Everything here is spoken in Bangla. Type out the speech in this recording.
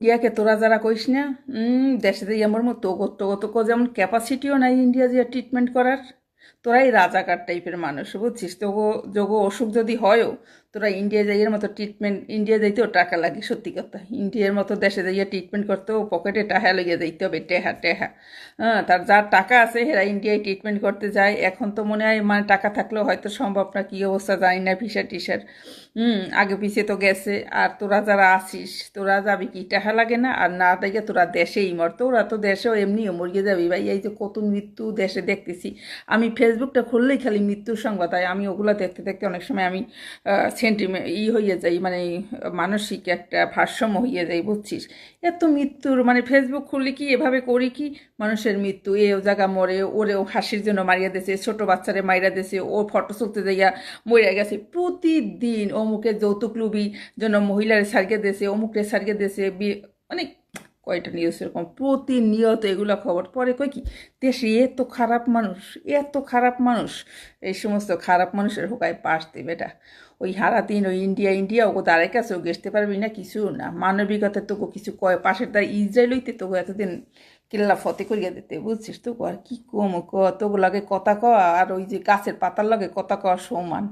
ইন্ডিয়াকে তোরা যারা কইস না দেশে দিয়ে আমার মতো গত কো, যেমন ক্যাপাসিটিও নাই ইন্ডিয়া যে ট্রিটমেন্ট করার, তোরাই রাজাকার টাইপের মানুষ, বুঝছিস? তো যোগ অসুখ যদি হয়ও তোরা ইন্ডিয়া যাইয়ের মতো ট্রিটমেন্ট ইন্ডিয়া যাইতেও টাকা লাগে, সত্যি কথা। ইন্ডিয়ার মতো দেশে যাইয়া ট্রিটমেন্ট করতেও পকেটে টাহা লইয়া যাইতে হবে, টেহা টেহা। হ্যাঁ তার যার টাকা আছে, হেরা ইন্ডিয়ায় ট্রিটমেন্ট করতে যায়। এখন তো মনে হয় মানে টাকা থাকলেও হয়তো সম্ভব না, কী অবস্থা জানি না ভিসা টিসার হুম, আগে পিছিয়ে তো গেছে। আর তোরা যারা আসিস তোরা যাবি কি? টাকা লাগে না। আর না দেখে তোরা দেশেই মর। তোরা তো দেশেও এমনিও মরিয়ে যাবি। ভাই, এই যে কত মৃত্যু দেশে দেখতেছি। আমি ফেসবুকটা খুললেই খালি মৃত্যুর সংবাদ হয় আমি ওগুলো দেখতে দেখতে অনেক সময় আমি সেন্টিমে, ই হয়ে যাই মানে মানসিক একটা ভারসাম্য হয়ে যাই বুঝছিস? এত মৃত্যুর মানে ফেসবুক খুললে কি এভাবে করি কি? মানুষের মৃত্যু, এ ও জায়গা মরে, ওরে ও হাসির জন্য মারিয়া দিয়েছে ছোট বাচ্চারে মাইরা দিয়েছে ও ফটো তুলতে যাইয়া মরিয়া গেছে। প্রতিদিন অমুকের যৌতুক লুবি জন্য মহিলারে সারিয়ে দিয়েছে, অমুকের সারিয়ে দিয়েছে মানে কয়টা নিউজ এরকম? প্রতিনিয়ত এগুলো খবর। পরে কই কি? দেশে এত খারাপ মানুষ, এত খারাপ মানুষ। এই সমস্ত খারাপ মানুষের হোকায় পাশ দেবে এটা ওই হারা দিন, ওই ইন্ডিয়া ইন্ডিয়া ওগো তারের কাছেও গেছতে পারবি না কিছু না। মানবিকতা তোকে কিছু কয়, পাশের তার ইসরায়েল হইতে তোকে এতদিন কেল্লা ফতে করিয়া দিতে। বুঝছিস তো আর কি কম ক? তোকে লাগে কথা ক আর ওই যে গাছের পাতার লাগে কথা কওয়া সমান।